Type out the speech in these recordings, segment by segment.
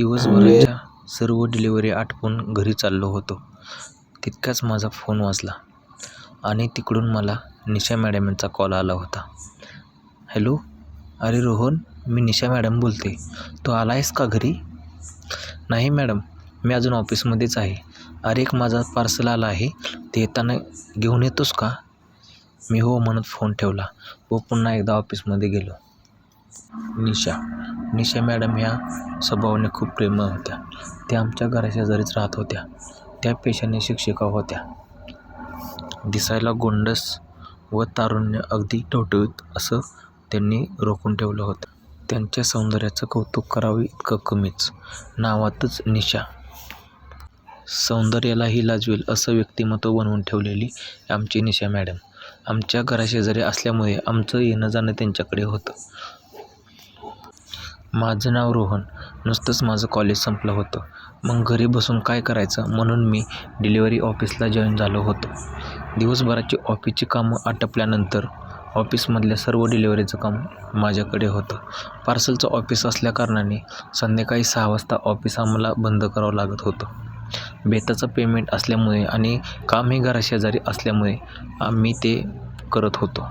दिवसभराच्या सर्व डिलिव्हरी आटपून घरी चाललो होतो. तितक्याच माझा फोन वाजला आणि तिकडून मला निशा मॅडम यांचा कॉल आला होता. हॅलो अरे रोहन मी निशा मॅडम बोलते. तू आला आहेस का घरी? नाही मॅडम मी अजून ऑफिसमध्येच आहे. अरे एक माझा पार्सल आला आहे ते येताना घेऊन येतोस का? मी हो म्हणत फोन ठेवला. व पुन्हा एकदा ऑफिसमध्ये गेलो. निशा निशा मॅडम ह्या स्वभावाने खूप प्रेमळ होत्या. त्या आमच्या घराशेजारीच राहत होत्या. त्या पेशाने शिक्षिका होत्या. दिसायला गोंडस व तारुण्य अगदी टवटवीत असं त्यांनी रोखून ठेवलं होतं. त्यांच्या सौंदर्याचं कौतुक करावं इतकं कमीच. नावातच निशा. सौंदर्यालाही लाजवेल असं व्यक्तिमत्व बनवून ठेवलेली आमची निशा मॅडम. आमच्या घराशेजारी असल्यामुळे आमचं येणं जाणं त्यांच्याकडे होतं. माझं नाव रोहन. नुसतंच माझं कॉलेज संपलं होतं. मग घरी बसून काय करायचं? म्हणून मी डिलिव्हरी ऑफिसला जॉईन झालो होतो. दिवसभराची ऑफिसची कामं आटपल्यानंतर ऑफिसमधल्या सर्व डिलिव्हरीचं काम माझ्याकडे होतं. पार्सलचं ऑफिस असल्याकारणाने संध्याकाळी सहा वाजता ऑफिस आम्हाला बंद करावं लागत होतं. बेताचं पेमेंट असल्यामुळे आणि कामही घराशेजारी असल्यामुळे आम्ही ते करत होतो.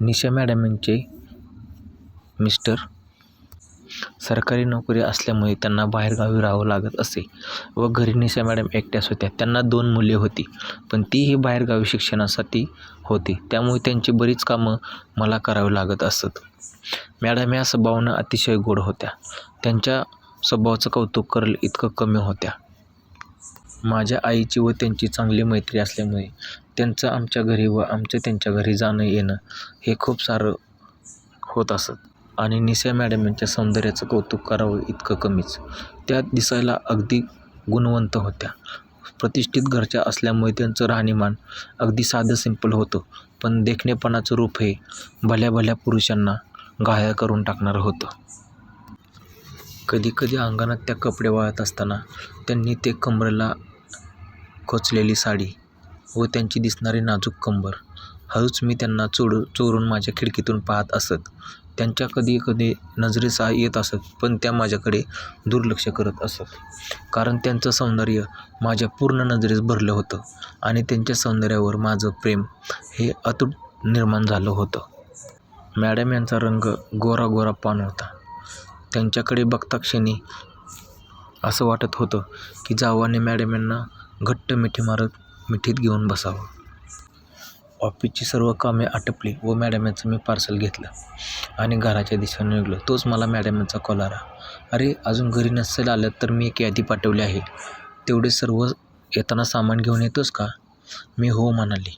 निशा मॅडमांचे मिस्टर सरकारी नोकरी असल्यामुळे त्यांना बाहेरगावी राहावं लागत असे व घरी निशा मॅडम एकट्याच होत्या. त्यांना दोन मुले होती पण तीही बाहेरगावी शिक्षणासाठी होती. त्यामुळे त्यांची बरीच कामं मला करावी लागत असत. मॅडम या स्वभावानं अतिशय गोड होत्या. त्यांच्या स्वभावाचं कौतुक करेल इतकं कमी होत्या. माझ्या आईची व त्यांची चांगली मैत्री असल्यामुळे त्यांचं आमच्या घरी व आमचं त्यांच्या घरी जाणं येणं हे खूप सारं होत असत. आणि निशा मॅडम यांच्या सौंदर्याचं कौतुक करावं इतकं कमीच. त्या दिसायला अगदी गुणवंत होत्या. प्रतिष्ठित घरच्या असल्यामुळे त्यांचं राहणीमान अगदी साधं सिंपल होतं. पण देखणेपणाचं रूप हे भल्या भल्या पुरुषांना घाया करून टाकणारं होतं. कधीकधी अंगणात त्या कपडे वाळत असताना त्यांनी ते कमरेला खोचलेली साडी व त्यांची दिसणारी नाजूक कंबर हळूच मी त्यांना चोड चोरून माझ्या खिडकीतून पाहत असत. त्यांच्या कधी कधी नजरेसा येत असत पण त्या माझ्याकडे दुर्लक्ष करत असत. कारण त्यांचं सौंदर्य माझ्या पूर्ण नजरेस भरलं होतं आणि त्यांच्या सौंदर्यावर माझं प्रेम हे अतूट निर्माण झालं होतं. मॅडम यांचा रंग गोरा गोरा पान होता. त्यांच्याकडे बघता क्षणी असं वाटत होतं की जावाने मॅडम यांना घट्ट मिठी मारत मिठीत घेऊन बसावं. ऑफिसची सर्व कामे आटपली व मॅडम मी पार्सल घेतलं आणि घराच्या दिशेने निघलो. तोच मला मॅडमांचा कॉल आला. अरे अजून घरी नसेल आलं तर मी एक यादी पाठवली आहे. तेवढे सर्व येताना सामान घेऊन येतोस का? मी हो म्हणाली.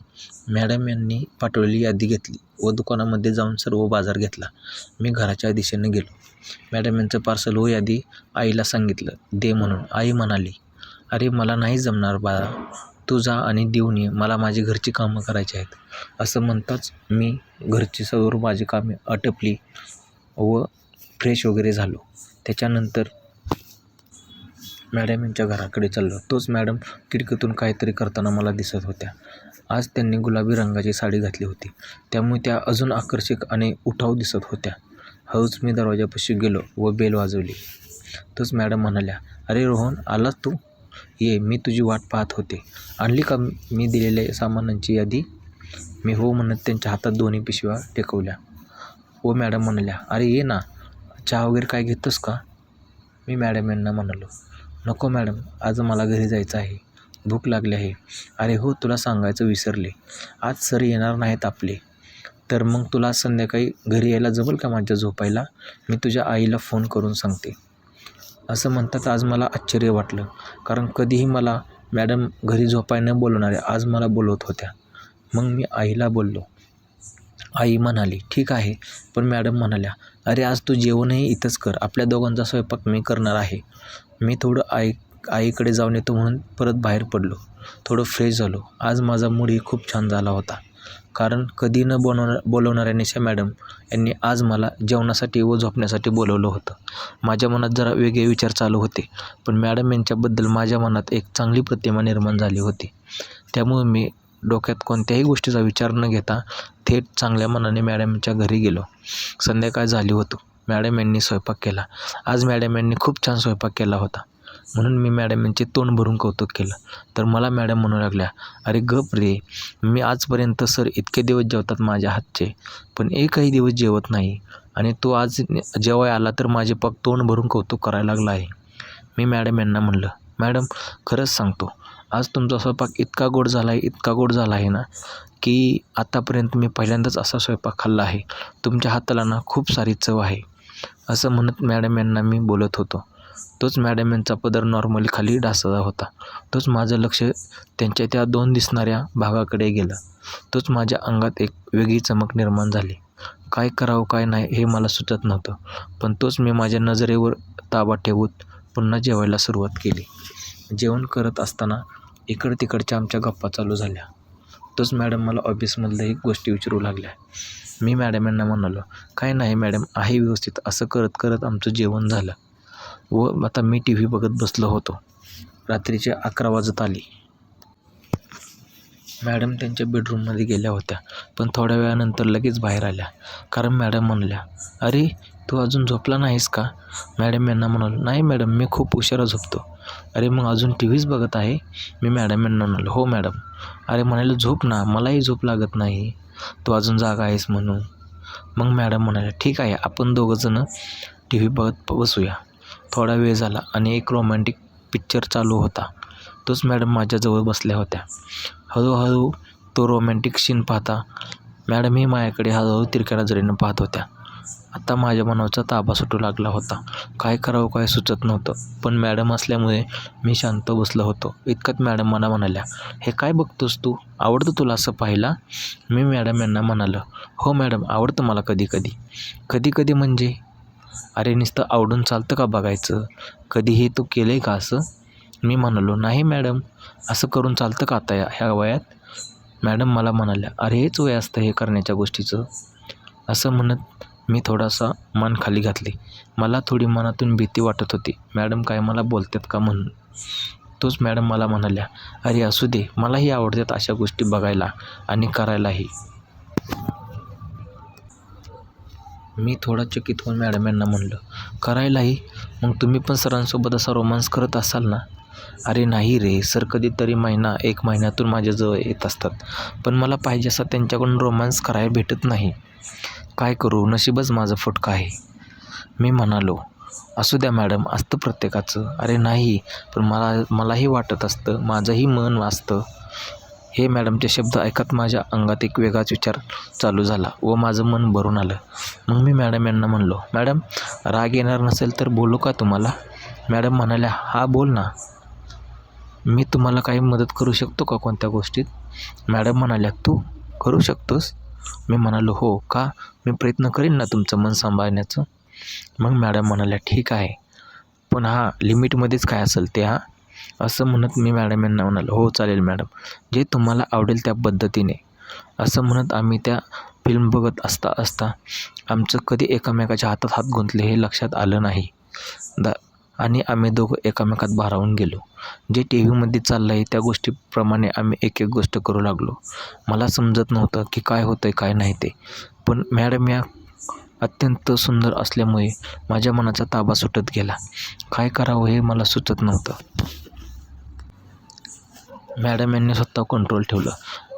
मॅडम यांनी पाठवलेली यादी घेतली व दुकानामध्ये जाऊन सर्व बाजार घेतला. मी घराच्या दिशेने गेलो. मॅडम यांचं पार्सल व यादी आईला सांगितलं. दे म्हणून. आई म्हणाली अरे मला नाही जमणार बाळा तू जा आणि देऊन ये. मला माझी घरची कामं करायची आहेत. असं म्हणताच मी घरची सर्व माझी कामे आटपली व फ्रेश वगैरे झालो. त्याच्यानंतर मॅडम यांच्या घराकडे चाललो. तोच मॅडम खिडकीतून काहीतरी करताना मला दिसत होत्या. आज त्यांनी गुलाबी रंगाची साडी घातली होती. त्यामुळे त्या अजून आकर्षक आणि उठाव दिसत होत्या. हळूच मी दरवाजापाशी गेलो व बेल वाजवली. तोच मॅडम म्हणाल्या अरे रोहन आलास तू? ये मी तुझी वाट पाहत होते. आणली का मी दिलेल्या सामानांची यादी? मी हो म्हणत त्यांच्या हातात दोन्ही पिशव्या टेकवल्या. व मॅडम म्हणाल्या अरे ये ना चहा वगैरे काय घेतोस का? मी मॅडम यांना म्हणालो नको मॅडम आज मला घरी जायचं आहे. भूक लागली आहे. अरे हो तुला सांगायचं विसरले. आज सर येणार नाहीत आपले. तर मग तुला संध्याकाळी घरी यायला जमेल का माझ्या झोपायला? मी तुझ्या आईला फोन करून सांगते. असं म्हणतात आज मला आश्चर्य वाटलं. कारण कधीही मला मॅडम घरी झोपाय न बोलवणाऱ्या आज मला बोलवत होत्या. मग मी आईला बोललो. आई म्हणाली ठीक आहे. पण मॅडम म्हणाल्या अरे आज तू जेवणही इथंच कर. आपल्या दोघांचा स्वयंपाक मी करणार आहे. मी थोडं आई आईकडे जाऊन येतो म्हणून परत बाहेर पडलो. थोडं फ्रेश झालो. आज माझा मूडही खूप छान झाला होता. कारण कधी न बनवणार बोलवणाऱ्या निशा मॅडम यांनी आज मला जेवणासाठी व झोपण्यासाठी बोलवलं होतं. माझ्या मनात जरा वेगळे विचार चालू होते पण मॅडम यांच्याबद्दल माझ्या मनात एक चांगली प्रतिमा निर्माण झाली होती. त्यामुळे मी डोक्यात कोणत्याही गोष्टीचा विचार न घेता थेट चांगल्या मनाने मॅडमच्या घरी गेलो. संध्याकाळ झाली होतो. मॅडम यांनी स्वयंपाक केला. आज मॅडम यांनी खूप छान स्वयंपाक केला होता. म्हणून मी मॅडम यांचे तोंड भरून कौतुक केलं. तर मला मॅडम म्हणू लागल्या अरे गप रे मी आजपर्यंत सर इतके दिवस जेवतात माझ्या हातचे पण एकही दिवस जेवत नाही. आणि तो आज जेव्हा आला तर माझे पग तोंड भरून कौतुक करायला लागला आहे. मी मॅडम यांना म्हणलं मॅडम खरंच सांगतो आज तुमचा स्वयंपाक इतका गोड झाला आहे इतका गोड झाला आहे ना की आतापर्यंत मी पहिल्यांदाच असा स्वयंपाक खाल्ला आहे. तुमच्या हाताला ना खूप सारी चव आहे. असं म्हणत मॅडम यांना मी बोलत होतो. तोच मॅडम यांचा पदर नॉर्मली खाली ढासळला होता. तोच माझं लक्ष त्यांच्या त्या दोन दिसणाऱ्या भागाकडे गेलं. तोच माझ्या अंगात एक वेगळी चमक निर्माण झाली. काय करावं काय नाही हे मला सुचत नव्हतं. पण तोच मी माझ्या नजरेवर ताबा ठेवत पुन्हा जेवायला सुरुवात केली. जेवण करत असताना इकड तिकडच्या आमच्या गप्पा चालू झाल्या. तोच मॅडम मला ऑफिसमधल्याही गोष्टी विचारू लागल्या मी मॅडम यांना म्हणालो काय नाही मॅडम आहे व्यवस्थित. असं करत करत आमचं जेवण झालं. व आता मी टी व्ही बघत बसलो होतो. रात्रीचे अकरा वाजत आली. मॅडम त्यांच्या बेडरूममध्ये गेल्या होत्या पण थोड्या वेळानंतर लगेच बाहेर आल्या. कारण मॅडम म्हणल्या अरे तू अजून झोपला नाहीस का? मॅडम यांना म्हणालो नाही मॅडम मी खूप उशिरा झोपतो. अरे मग अजून टी व्हीच बघत आहे? मी मॅडम यांना म्हणालो हो मॅडम. अरे म्हणाले झोप ना मलाही झोप लागत नाही. तू अजून जागा आहेस म्हणून. मग मॅडम म्हणाल्या ठीक आहे आपण दोघंजणं टी व्ही बघत बसूया. थोडा वेळ झाला आणि एक रोमॅन्टिक पिक्चर चालू होता. तोच मॅडम माझ्याजवळ बसल्या होत्या. हळूहळू तो रोमॅन्टिक सीन पाहता मॅडमही माझ्याकडे हळूहळू तिरक्या नजरेनं पाहत होत्या. आता माझ्या मनाचा ताबा सुटू लागला होता. काय करावं काय सुचत नव्हतं. पण मॅडम असल्यामुळे मी शांत बसलो होतो. इतकंच मॅडम मला म्हणाल्या हे काय बघतोस तू? आवडतं तुला असं पाहिला मी मॅडम यांना म्हणालं हो मॅडम आवडतं मला कधी कधी कधी कधी म्हणजे? अरे नुसतं आवडून चालतं का बघायचं? कधी हे तू केलं आहे का असं? मी म्हणालो नाही मॅडम असं करून चालतं का आता या ह्या वयात? मॅडम मला म्हणाल्या अरे हेच वय असतं हे करण्याच्या गोष्टीचं. असं म्हणत मी थोडासा मान खाली घातली. मला थोडी मनातून भीती वाटत होती. मॅडम काय मला बोलतात का म्हणून? तोच मॅडम मला म्हणाल्या अरे असू दे. मलाही आवडतात अशा गोष्टी बघायला आणि करायलाही. मी थोडा चकित होऊन मॅडम यांना म्हणलं करायलाही? मग तुम्ही पण सरांसोबत असा रोमांस करत असाल ना? अरे नाही रे सर कधीतरी महिना एक महिन्यातून माझ्याजवळ येत असतात. पण मला पाहिजे असा त्यांच्याकडून रोमांस करायला भेटत नाही. काय करू? नशीबच माझं फुटकं आहे. मी म्हणालो असू द्या मॅडम असतं प्रत्येकाचं. अरे नाही पण मला मलाही वाटत असतं. माझंही मन वाचतं. हे मॅडमचे शब्द ऐकत माझ्या अंगात एक वेगळाच विचार चालू झाला व माझं मन भरून आलं. मग मी मॅडम यांना म्हणलो मॅडम राग येणार नसेल तर बोलू का तुम्हाला? मॅडम म्हणाल्या हा बोल ना. मी तुम्हाला काही मदत करू शकतो का कोणत्या गोष्टीत? मॅडम म्हणाल्या तू करू शकतोस. मी म्हणालो हो का? मी प्रयत्न करीन ना तुमचं मन सांभाळण्याचं. मग मॅडम म्हणाल्या ठीक आहे. पण हा लिमिटमध्येच काय असेल ते हा? असं म्हणत मी मॅडम यांना म्हणालो हो चालेल मॅडम जे तुम्हाला आवडेल त्या पद्धतीने. असं म्हणत आम्ही त्या फिल्म बघत असता असता आमचं कधी एकामेकाच्या हातात हात गुंतले हे लक्षात आलं नाही. दा आणि आम्ही दोघं एकामेकात भारावून गेलो. जे टी व्हीमध्ये चाललं आहे त्या गोष्टीप्रमाणे आम्ही एक एक गोष्ट करू लागलो. मला समजत नव्हतं की काय होतं आहे काय नाही ते. पण मॅडम या अत्यंत सुंदर असल्यामुळे माझ्या मनाचा ताबा सुटत गेला. काय करावं हे मला सुचत नव्हतं. मॅडम यांनी स्वतः कंट्रोल ठेवलं.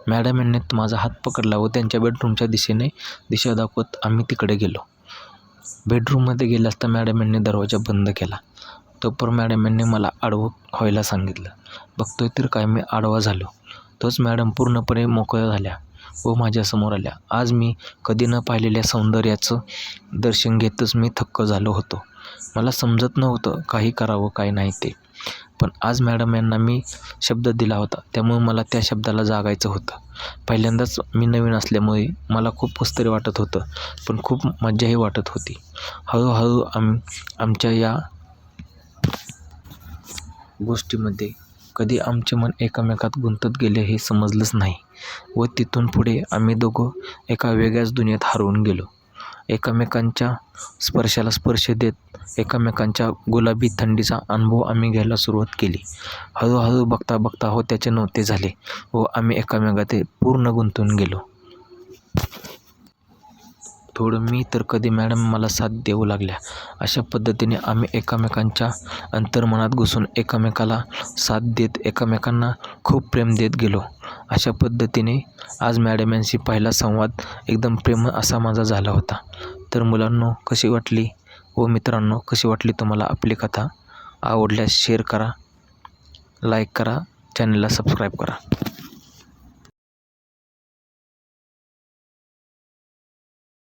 मॅडम यांनी माझा हात पकडला व त्यांच्या बेडरूमच्या दिशेने दिशा दाखवत आम्ही तिकडे गेलो. बेडरूममध्ये गेले असता मॅडम यांनी दरवाजा बंद केला. तोपर मॅडम यांनी मला आडवं व्हायला सांगितलं. बघतोय तर काय मी आडवा झालो. तोच मॅडम पूर्णपणे मोकळ्या झाल्या व माझ्यासमोर आल्या. आज मी कधी न पाहिलेल्या सौंदर्याचं दर्शन घेतच मी थक्क झालो होतो. मला समजत नव्हतं काही करावं काय नाही ते. पण आज मॅडम यांना मी शब्द दिला होता. त्यामुळे मला त्या शब्दाला जागायचं होतं. पहिल्यांदाच मी नवीन असल्यामुळे मला खूप कसतरी वाटत होतं पण खूप मज्जाही वाटत होती. हळूहळू आम आमच्या या गोष्टीमध्ये कधी आमचे मन एकमेकात गुंतत गेले हे समजलंच नाही व तिथून पुढे आम्ही दोघं एका वेगळ्याच दुनियेत हरवून गेलो. एकमेकांच्या स्पर्शाला स्पर्श देत एकमेकांच्या गुलाबी थंडीचा अनुभव आम्ही घ्यायला सुरुवात केली. हळूहळू बघता बघता हो त्याचे नव्हते झाले व आम्ही एकमेकात पूर्ण गुंतून गेलो. थोडं मी तर कधी मॅडम मला साथ देऊ लागल्या. अशा पद्धतीने आम्ही एकामेकांच्या अंतर्मनात घुसून एकामेकाला साथ देत एकामेकांना खूप प्रेम देत गेलो. अशा पद्धतीने आज मॅडम यांशी पहिला संवाद एकदम प्रेम असा माझा झाला होता. तर मुलांनो कशी वाटली? व मित्रांनो कशी वाटली तुम्हाला आपली कथा? आवडल्यास शेअर करा लाईक करा चॅनलला सबस्क्राईब करा.